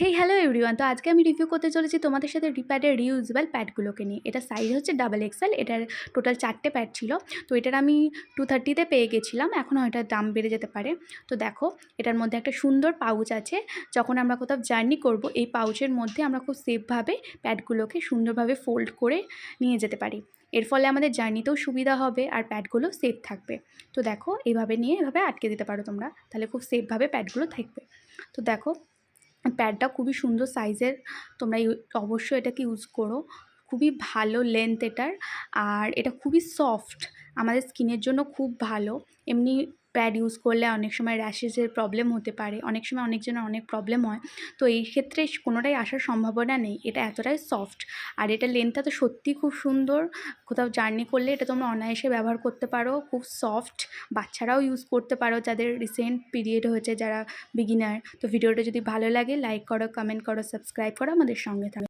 Hey hello everyone তো আজকে আমি রিভিউ করতে চলেছি তোমাদের সাথে রিপ্যাডের রিউজেবল প্যাডগুলোকে নিয়ে। এটা সাইজ হচ্ছে ডাবল এক্সেল এটার টোটাল চারটে প্যাড ছিল। তো এটার আমি টু থার্টিতে পেয়ে গেছিলাম, এখনও এটার দাম বেড়ে যেতে পারে। তো দেখো, এটার মধ্যে একটা সুন্দর পাউচ আছে। যখন আমরা কোথাও জার্নি করব, এই পাউচের মধ্যে আমরা খুব সেফভাবে প্যাডগুলোকে সুন্দরভাবে ফোল্ড করে নিয়ে যেতে পারি। এর ফলে আমাদের জার্নিতেও সুবিধা হবে আর প্যাডগুলো সেফ থাকবে। তো দেখো এইভাবে নিয়ে এভাবে আটকে দিতে পারো তোমরা। তাহলে খুব সেফভাবে প্যাডগুলো থাকবে। তো দেখো প্যাডটা খুবই সুন্দর সাইজের তোমরা অবশ্যই এটাকে ইউজ করো। খুবই ভালো লেন্থ এটার। আর এটা খুবই সফট আমাদের স্কিনের জন্য খুব ভালো। এমনি প্যাড ইউজ করলে অনেক সময় র্যাশেসের প্রবলেম হতে পারে। অনেক সময় অনেকজনের অনেক প্রবলেম হয়। তো এই ক্ষেত্রে কোনোটাই আসার সম্ভাবনা নেই। এটা এতটাই সফট আর এটা লেন্থটা তো সত্যিই খুব সুন্দর। কোথাও জার্নি করলে এটা তোমরা অনায়াসে ব্যবহার করতে পারো। খুব সফট বাচ্চারাও ইউজ করতে পারো। যাদের রিসেন্ট পিরিয়ড হয়েছে, যারা বিগিনার তো ভিডিওটা যদি ভালো লাগে লাইক করো কমেন্ট করো সাবস্ক্রাইব করো আমাদের সঙ্গে থাকো।